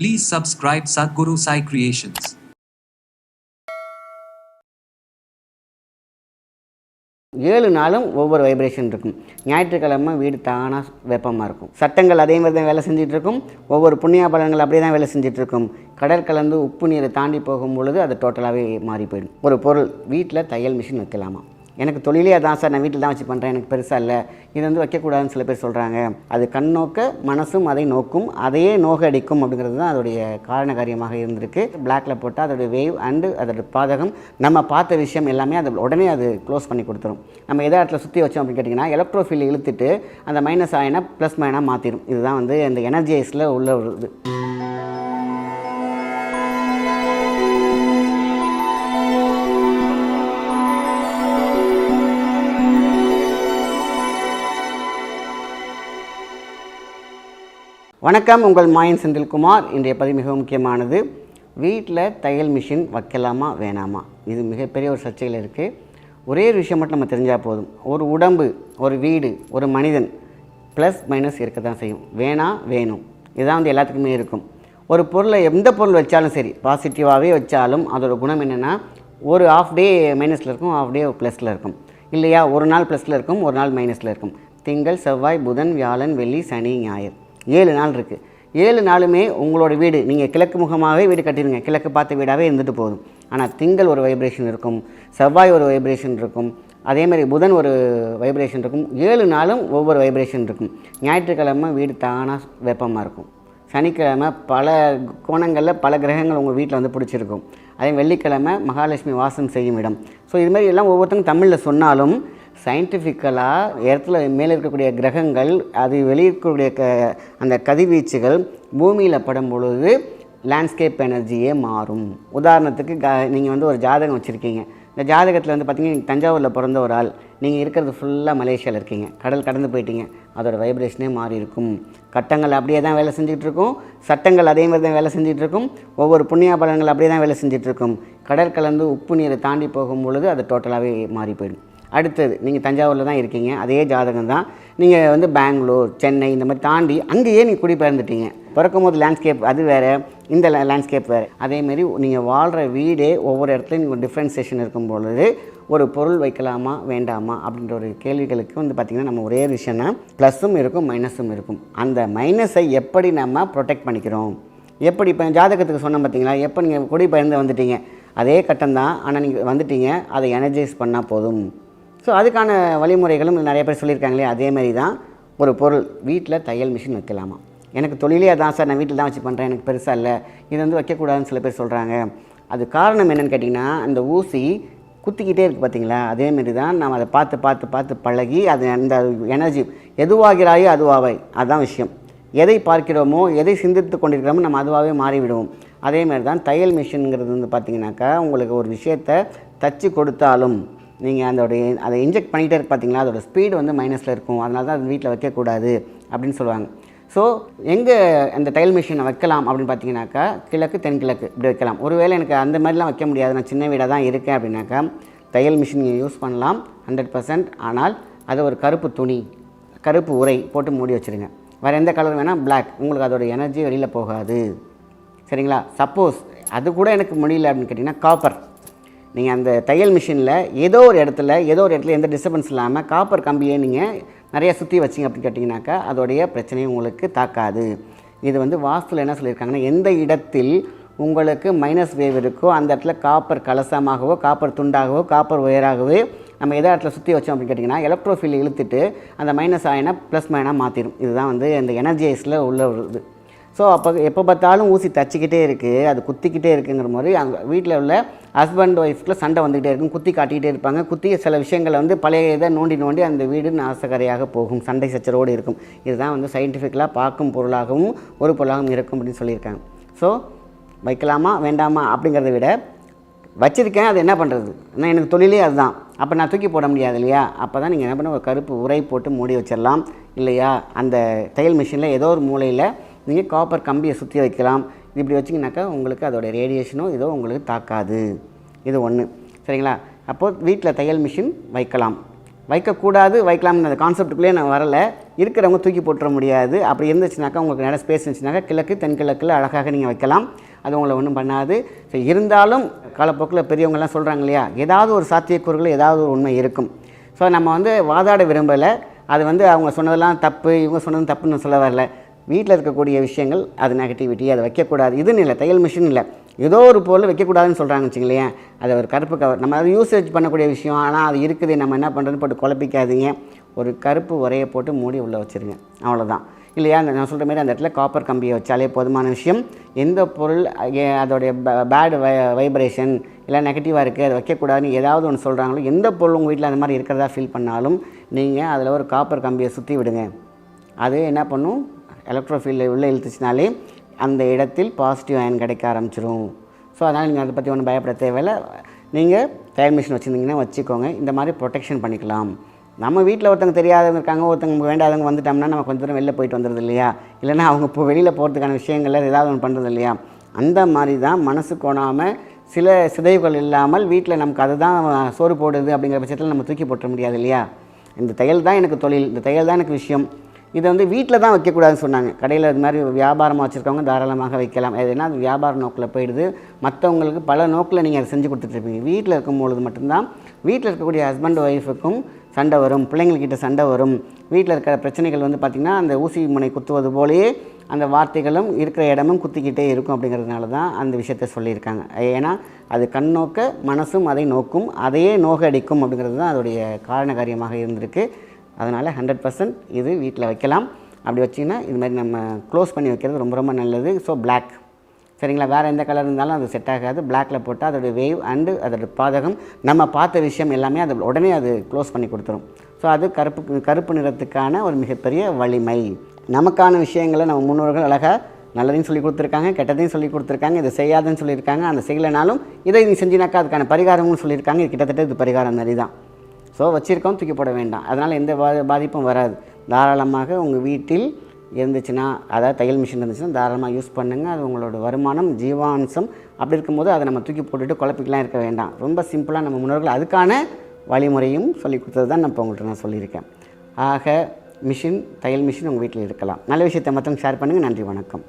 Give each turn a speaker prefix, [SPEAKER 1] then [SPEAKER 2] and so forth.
[SPEAKER 1] Please subscribe Sadhguru Sai Creations.
[SPEAKER 2] ஏழு நாளும் ஒவ்வொரு வைப்ரேஷன் இருக்கும். ஞாயிற்றுக்கிழமை வீடு தானாக வெப்பமாக இருக்கும். சட்டங்கள் அதே மாதிரி தான் வேலை செஞ்சிட்ருக்கும். ஒவ்வொரு புண்ணிய பலன்கள் அப்படியே தான் வேலை செஞ்சிட்ருக்கும். கடற்கலந்து கடல் கலந்து உப்பு நீரை தாண்டி போகும் பொழுது அது டோட்டலாகவே மாறி போயிடும். ஒரு பொருள் வீட்டில் தையல் மிஷின் வைக்கலாமா? எனக்கு தொழிலே அதான் சார் நான் வீட்டில் தான் வச்சு பண்ணுறேன் எனக்கு பெருசாக இல்லை. இது வந்து வைக்கக்கூடாதுன்னு சில பேர் சொல்கிறாங்க அது கண் நோக்க மனசும் அதை நோக்கும் அதையே நோகடிக்கும் அப்படிங்கிறது தான் அதோடைய காரண காரியமாக இருந்திருக்கு. பிளாக்ல போட்டால் அதோடைய வேவ் அண்டு அதோட பாதகம் நம்ம பார்த்த விஷயம் எல்லாமே அது உடனே அது க்ளோஸ் பண்ணி கொடுத்துரும். நம்ம எதை இடத்துல சுற்றி வச்சோம் அப்படின்னு கேட்டிங்கன்னா எலக்ட்ரோஃபில் இழுத்துட்டு அந்த மைனஸ் ஆயினா ப்ளஸ் மைனாக மாற்றிடும் இதுதான் வந்து அந்த எனர்ஜைஸில் உள்ள ஒரு இது. வணக்கம் உங்கள் மாயன் செந்தில்குமார். இன்றைய பதிவு மிக முக்கியமானது. வீட்டில் தையல் மிஷின் வைக்கலாமா வேணாமா? இது மிகப்பெரிய ஒரு சர்ச்சையில் இருக்குது ஒரே ஒரு விஷயம் மட்டும் நம்ம தெரிஞ்சால் போதும். ஒரு உடம்பு ஒரு வீடு ஒரு மனிதன் ப்ளஸ் மைனஸ் இருக்க தான் செய்யும். வேணாம் வேணும். இதுதான் வந்து எல்லாத்துக்குமே இருக்கும். ஒரு பொருளை எந்த பொருள் வச்சாலும் சரி பாசிட்டிவாகவே வச்சாலும் அதோட குணம் என்னென்னா ஒரு ஆஃப் டே மைனஸில் இருக்கும் ஆஃப் டே ப்ளஸில் இருக்கும். இல்லையா? ஒரு நாள் ப்ளஸில் இருக்கும் ஒரு நாள் மைனஸில் இருக்கும். திங்கள் செவ்வாய் புதன் வியாழன் வெள்ளி சனி ஞாயிறு. ஏழு நாள் இருக்குது ஏழு நாளுமே உங்களோட வீடு நீங்கள் கிழக்கு முகமாகவே வீடு கட்டிடுங்க கிழக்கு பார்த்த வீடாகவே இருந்துட்டு போதும். ஆனால் திங்கள் ஒரு வைப்ரேஷன் இருக்கும் செவ்வாய் ஒரு வைப்ரேஷன் இருக்கும் அதே மாதிரி புதன் ஒரு வைப்ரேஷன் இருக்கும். ஏழு நாளும் ஒவ்வொரு வைப்ரேஷன் இருக்கும். ஞாயிற்றுக்கிழமை வீடு தானாக வெப்பமாக இருக்கும். சனிக்கிழமை பல கோணங்களில் பல கிரகங்கள் உங்கள் வீட்டில் வந்து பிடிச்சிருக்கும். அதே வெள்ளிக்கிழமை மகாலட்சுமி வாசம் செய்யும் இடம். ஸோ இது மாதிரி எல்லாம் ஒவ்வொருத்தரும் தமிழில் சொன்னாலும் சயின்டிஃபிக்கலாக இடத்துல மேலே இருக்கக்கூடிய கிரகங்கள் அது வெளியிருக்கக்கூடிய க அந்த கதிர்வீச்சுகள் பூமியில் படும் பொழுது லேண்ட்ஸ்கேப் எனர்ஜியே மாறும். உதாரணத்துக்கு க நீங்கள் வந்து ஒரு ஜாதகம் வச்சுருக்கீங்க. இந்த ஜாதகத்தில் வந்து பார்த்தீங்கன்னா தஞ்சாவூரில் பிறந்த ஒரு ஆள். நீங்கள் இருக்கிறது ஃபுல்லாக மலேசியாவில் இருக்கீங்க. கடல் கடந்து போயிட்டீங்க. அதோடய வைப்ரேஷனே மாறி இருக்கும் கட்டங்கள் அப்படியே தான் வேலை செஞ்சுட்டு இருக்கும் சட்டங்கள் அதே மாதிரி தான் வேலை செஞ்சுட்டு இருக்கும் ஒவ்வொரு புண்ணிய பலன்கள் அப்படியே தான் வேலை செஞ்சுட்டு இருக்கும் கடல் கலந்து உப்பு நீரை தாண்டி போகும் பொழுது அது டோட்டலாகவே மாறி போயிடும். அடுத்தது நீங்கள் தஞ்சாவூரில் தான் இருக்கீங்க. அதே ஜாதகம் தான். நீங்கள் வந்து பெங்களூர் சென்னை இந்த மாதிரி தாண்டி அங்கேயே நீங்கள் குடிபெயர்ந்துட்டீங்க பிறக்கும் போது லேண்ட்ஸ்கேப் அது வேறு. இந்த லேண்ட்ஸ்கேப் வேறு. அதேமாரி நீங்கள் வாழ்கிற வீடே ஒவ்வொரு இடத்துலையும் நீங்கள் டிஃப்ரென்சேஷன் இருக்கும் பொழுது ஒரு பொருள் வைக்கலாமா வேண்டாமா அப்படின்ற ஒரு கேள்விகளுக்கு வந்து பார்த்திங்கன்னா நம்ம ஒரே விஷயம்னா ப்ளஸ்ஸும் இருக்கும் மைனஸும் இருக்கும். அந்த மைனஸை எப்படி நம்ம ப்ரொடெக்ட் பண்ணிக்கிறோம்? எப்படி இப்போ ஜாதகத்துக்கு சொன்னோம் பார்த்தீங்களா எப்போ நீங்கள் பயந்து வந்துட்டீங்க அதே கட்டம் தான் ஆனால் நீங்கள் வந்துட்டீங்க அதை எனர்ஜைஸ் பண்ணால் போதும். ஸோ அதுக்கான வழிமுறைகளும் நிறைய பேர் சொல்லியிருக்காங்களே அதே மாதிரி தான் ஒரு பொருள் வீட்டில் தையல் மிஷின் வைக்கலாமா? எனக்கு தொழிலே அதான் சார் நான் வீட்டில் தான் வச்சு பண்ணுறேன் எனக்கு பெருசாக இல்லை இது வந்து வைக்கக்கூடாதுன்னு சில பேர் சொல்கிறாங்க அது காரணம் என்னென்னு கேட்டிங்கன்னா அந்த ஊசி குத்திக்கிட்டே இருக்குது பார்த்தீங்களா அதேமாரி தான் நம்ம அதை பார்த்து பார்த்து பார்த்து பழகி அது அந்த எனர்ஜி எதுவாகிறாயோ அதுவாவை அதுதான் விஷயம். எதை பார்க்கிறோமோ எதை சிந்தித்து கொண்டிருக்கிறோமோ நம்ம அதுவாகவே மாறிவிடுவோம். அதேமாரி தான் தையல் மிஷின்ங்கிறது வந்து பார்த்திங்கனாக்கா உங்களுக்கு ஒரு விஷயத்தை தச்சு கொடுத்தாலும் நீங்கள் அதோடைய அதை இன்ஜெக்ட் பண்ணிகிட்டே இருக்கு பார்த்தீங்களா அதோடய ஸ்பீடு வந்து மைனஸில் இருக்கும். அதனால தான் அது வீட்டில் வைக்கக்கூடாது அப்படின்னு சொல்லுவாங்க. ஸோ எங்கே அந்த தையல் மிஷினை வைக்கலாம் அப்படின்னு பார்த்தீங்கன்னாக்கா கிழக்கு தென்கிழக்கு இப்படி வைக்கலாம். ஒருவேளை எனக்கு அந்த மாதிரிலாம் வைக்க முடியாது. நான் சின்ன வீடாக தான் இருக்கேன் அப்படின்னாக்கா தையல் மிஷின் யூஸ் பண்ணலாம் ஹண்ட்ரட் பர்சன்ட் ஆனால் அது ஒரு கருப்பு துணி கருப்பு உரை போட்டு மூடி வச்சுருங்க. வேறு எந்த கலர் வேணால் பிளாக் உங்களுக்கு அதோட எனர்ஜி வெளியில் போகாது. சரிங்களா? சப்போஸ் அது கூட எனக்கு முடியல அப்படின்னு கேட்டிங்கன்னா காப்பர் நீங்கள் அந்த தையல் மிஷினில் ஏதோ ஒரு இடத்துல ஏதோ ஒரு இடத்துல எந்த டிஸ்டர்பன்ஸ் இல்லாமல் காப்பர் கம்பியை நீங்கள் நிறைய சுற்றி வச்சிங்க அப்படின்னு கேட்டிங்கனாக்கா அதோடைய பிரச்சனையும் உங்களுக்கு தாக்காது. இது வந்து வாஸ்துவில் என்ன சொல்லியிருக்காங்கன்னா எந்த இடத்தில் உங்களுக்கு மைனஸ் வேவ் இருக்கோ அந்த இடத்துல காப்பர் கலசமாகவோ காப்பர் துண்டாகவோ காப்பர் ஒயராகவோ நம்ம எந்த இடத்துல சுற்றி வச்சோம் அப்படின்னு கேட்டிங்கன்னா எலக்ட்ரோஃபில் இழுத்துட்டு அந்த மைனஸ் ஆயினா ப்ளஸ் மைனாக மாற்றிடும் இதுதான் வந்து அந்த எனர்ஜைஸில் உள்ள இது. ஸோ அப்போ எப்போ பார்த்தாலும் ஊசி தச்சிக்கிட்டே இருக்குது அது குத்திக்கிட்டே இருக்குங்கிற மாதிரி அங்கே வீட்டில் உள்ள ஹஸ்பண்ட் ஒய்ஃப்குள்ள சண்டை வந்துகிட்டே இருக்கும். குத்தி காட்டிக்கிட்டே இருப்பாங்க. குத்தி சில விஷயங்களை வந்து பழைய இதை நோண்டி நோண்டி அந்த வீடு நாசகரையாக போகும். சண்டை சச்சரோடு இருக்கும். இதுதான் வந்து சயின்டிஃபிக்கலாக பார்க்கும் பொருளாகவும் ஒரு பொருளாகவும் இருக்கும் அப்படின்னு சொல்லியிருக்காங்க. ஸோ வைக்கலாமா வேண்டாமா அப்படிங்கிறத விட வச்சுருக்கேன் அது என்ன பண்ணுறது நான் எனக்கு தொழிலே அதுதான். அப்போ நான் தூக்கி போட முடியாது இல்லையா? அப்போ தான் நீங்கள் என்ன பண்ண ஒரு கருப்பு உரை போட்டு மூடி வச்சிடலாம் இல்லையா? அந்த தையல் மிஷினில் ஏதோ ஒரு மூலையில் நீங்கள் காப்பர் கம்பியை சுற்றி வைக்கலாம். இது இப்படி வச்சிங்கனாக்கா உங்களுக்கு அதோட ரேடியேஷனோ இதோ உங்களுக்கு தாக்காது. இது ஒன்று சரிங்களா? அப்போது வீட்டில் தையல் மிஷின் வைக்கலாம். வைக்கக்கூடாது வைக்கலாம்னு அந்த கான்செப்டுக்குள்ளே நான் வரலை. இருக்கிறவங்க தூக்கி போட்டுற முடியாது. அப்படி இருந்துச்சுனாக்கா உங்களுக்கு நிறைய ஸ்பேஸ் இருந்துச்சுனாக்கா கிழக்கு தென்கிழக்கில் அழகாக நீங்கள் வைக்கலாம். அது உங்களை ஒன்றும் பண்ணாது. ஸோ இருந்தாலும் காலப்போக்கில் பெரியவங்கெல்லாம் சொல்கிறாங்க இல்லையா? ஏதாவது ஒரு சாத்தியக்கூறுகள் ஏதாவது ஒரு உண்மை இருக்கும். ஸோ நம்ம வந்து வாதாட விரும்பலை. அது வந்து அவங்க சொன்னதெல்லாம் தப்பு இவங்க சொன்னதும் தப்புன்னு சொல்ல வரல. வீட்டில் இருக்கக்கூடிய விஷயங்கள் அது நெகட்டிவிட்டி அதை வைக்கக்கூடாது. இதுன்னு இல்லை தையல் மிஷின் இல்லை ஏதோ ஒரு பொருள் வைக்கக்கூடாதுன்னு சொல்கிறாங்க வச்சுங்களேன் அது ஒரு கருப்பு கவர் நம்ம அது யூசேஜ் பண்ணக்கூடிய விஷயம். ஆனால் அது இருக்குது நம்ம என்ன பண்ணுறதுன்னு போட்டு குழப்பிக்காதீங்க. ஒரு கருப்பு உரையை போட்டு மூடி உள்ளே வச்சுருங்க. அவ்வளோதான் இல்லையா? அந்த நான் சொல்கிற மாதிரி அந்த இடத்துல காப்பர் கம்பியை வச்சாலே போதுமான விஷயம். எந்த பொருள் அதோடைய பேட் வைப்ரேஷன் இல்லை நெகட்டிவாக இருக்குது அதை வைக்கக்கூடாதுன்னு ஏதாவது ஒன்று சொல்கிறாங்களோ எந்த பொருள் உங்கள் வீட்டில் அந்த மாதிரி இருக்கிறதா ஃபீல் பண்ணாலும் நீங்கள் அதில் ஒரு காப்பர் கம்பியை சுற்றி விடுங்க. அது என்ன பண்ணும்? எலக்ட்ரோஃபீல்டில் உள்ளே இழுத்துச்சினாலே அந்த இடத்தில் பாசிட்டிவ் அயன் கிடைக்க ஆரம்பிச்சிரும். ஸோ அதனால் நீங்கள் அதை பற்றி ஒன்றும் பயப்பட தேவையில்லை. நீங்கள் தையல் மிஷின் வச்சுருந்தீங்கன்னா வச்சுக்கோங்க. இந்த மாதிரி ப்ரொடெக்ஷன் பண்ணிக்கலாம். நம்ம வீட்டில் ஒருத்தவங்க தெரியாதவங்க இருக்காங்க ஒருத்தவங்க வேண்டாதவங்க வந்துட்டோம்னா நம்ம கொஞ்சம் தூரம் வெளில போயிட்டு வந்துடுது இல்லையா? இல்லைன்னா அவங்க இப்போ வெளியில் போகிறதுக்கான விஷயங்கள்ல ஏதாவது ஒன்று பண்ணுறது இல்லையா? அந்த மாதிரி தான் மனசு கோணாமல் சில சிதைவுகள் இல்லாமல் வீட்டில் நமக்கு அதுதான் சோறு போடுது அப்படிங்கிற பட்சத்தில் நம்ம தூக்கி போட்டுற முடியாது இல்லையா? இந்த தையல் தான் எனக்கு தொழில். இந்த தையல் தான் எனக்கு விஷயம். இதை வந்து வீட்டில் தான் வைக்கக்கூடாதுன்னு சொன்னாங்க. கடையில் இது மாதிரி வியாபாரமாக வச்சுருக்கவங்க தாராளமாக வைக்கலாம். அது அது வியாபார நோக்கில் போயிடுது. மற்றவங்களுக்கு பல நோக்கில் நீங்கள் அதை செஞ்சு கொடுத்துட்ருப்பீங்க. வீட்டில் இருக்கும் பொழுது மட்டும்தான் வீட்டில் இருக்கக்கூடிய ஹஸ்பண்ட் ஒய்ஃபுக்கும் சண்டை வரும். பிள்ளைங்கள்கிட்ட சண்டை வரும். வீட்டில் இருக்கிற பிரச்சனைகள் வந்து பார்த்திங்கன்னா அந்த ஊசி முனை குத்துவது போலேயே அந்த வார்த்தைகளும் இருக்கிற இடமும் குத்திக்கிட்டே இருக்கும் அப்படிங்கிறதுனால தான் அந்த விஷயத்த சொல்லியிருக்காங்க. ஏன்னா அது கண் நோக்க மனசும் அதை நோக்கும் அதையே நோகடிக்கும் அப்படிங்கிறது தான் அதோடைய காரண காரியமாக இருந்திருக்கு. அதனால் ஹண்ட்ரட் பர்சன்ட் இது வீட்டில் வைக்கலாம். அப்படி வச்சிங்கன்னா இது மாதிரி நம்ம க்ளோஸ் பண்ணி வைக்கிறது ரொம்ப ரொம்ப நல்லது. ஸோ பிளாக் சரிங்களா? வேறு எந்த கலர் இருந்தாலும் அது செட் ஆகாது. பிளாக்கில் போட்டால் அதோட வேவ் அண்டு அதோட பாதகம் நம்ம பார்த்த விஷயம் எல்லாமே அது உடனே அது க்ளோஸ் பண்ணி கொடுத்துரும். ஸோ அது கருப்பு கருப்பு நிறத்துக்கான ஒரு மிகப்பெரிய வலிமை. நமக்கான விஷயங்களை நம்ம முன்னோர்கள் அழகாக நல்லதையும் சொல்லி கொடுத்துருக்காங்க கெட்டதையும் சொல்லி கொடுத்துருக்காங்க இதை செய்யாதுன்னு சொல்லியிருக்காங்க. அந்த செய்யலைனாலும் இதை நீ செஞ்சினாக்கா அதுக்கான பரிகாரமும் சொல்லியிருக்காங்க. இது கிட்டத்தட்ட இது பரிகாரம் மாதிரி தான். ஸோ வச்சுருக்கோம் தூக்கி போட வேண்டாம். அதனால் எந்த பா பாதிப்பும் வராது. தாராளமாக உங்கள் வீட்டில் இருந்துச்சுன்னா அதாவது தையல் மிஷின் இருந்துச்சுன்னா தாராளமாக யூஸ் பண்ணுங்கள் அது உங்களோட வருமானம் ஜீவாம்சம் அப்படி இருக்கும்போது அதை நம்ம தூக்கி போட்டுட்டு குழப்பிக்கலாம் இருக்க வேண்டாம். ரொம்ப சிம்பிளாக நம்ம முன்னோர்கள் அதுக்கான வழிமுறையும் சொல்லி கொடுத்தது தான் நான் இப்போ உங்கள்கிட்ட நான் சொல்லியிருக்கேன். ஆக மிஷின் தையல் மிஷின் உங்கள் வீட்டில் இருக்கலாம். நல்ல விஷயத்தை மற்றவங்க ஷேர் பண்ணுங்கள் நன்றி வணக்கம்.